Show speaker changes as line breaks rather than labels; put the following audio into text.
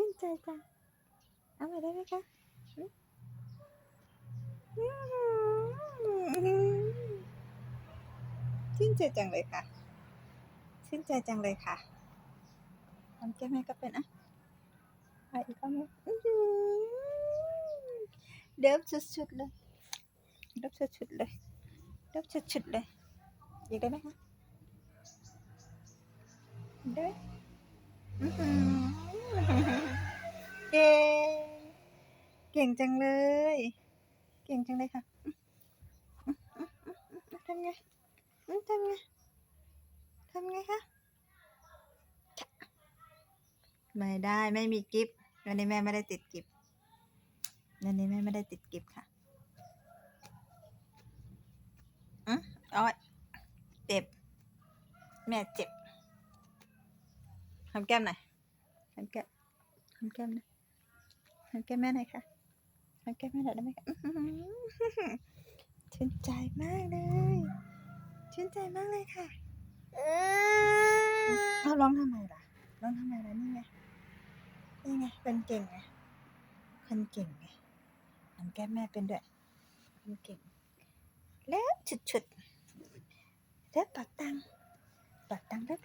ชื่นใจจังเอาม่ได้ไหมคะอืมอืมชื่นใจจังเลยค่ะ ชื่นใจจังเลยค่ะทำแก้มแม่ก็เป็นอะไปอีกก็ไม่อื้อหือเดิฟสุดๆเลยเดิฟสุดๆเลยเดิฟสุดๆเลยอยากได้ไหมคะได้ เก่งจังเลย เก่งจังเลยค่ะทำไงทำไงทำไงคะไม่ได้ไม่มีกิฟต์วันนี้แม่ไม่ได้ติดกิฟต์วันนี้แม่ไม่ได้ติดกิฟต์ค่ะอืออ้อยเจ็บ แม่เจ็บทำแก้มหน่อยทำแก้มทำแก้มหน่อยทำแก้มแม่หน่อยค่ะ ทำแก้มแม่หน่อยได้ไหมคะอื้อหือชื่นใจมากเลย ชื่นใจมากเลยค่ะเอาร้องทำไมล่ะ ร้องทำไมล่ะนี่ไง นี่ไงเป็นเก่งไง คนเก่งไงทำแก้มแม่เป็นด้วย คนเก่ง แล้วฉุดฉุดๆแล้วปักตังปักตังเล็บ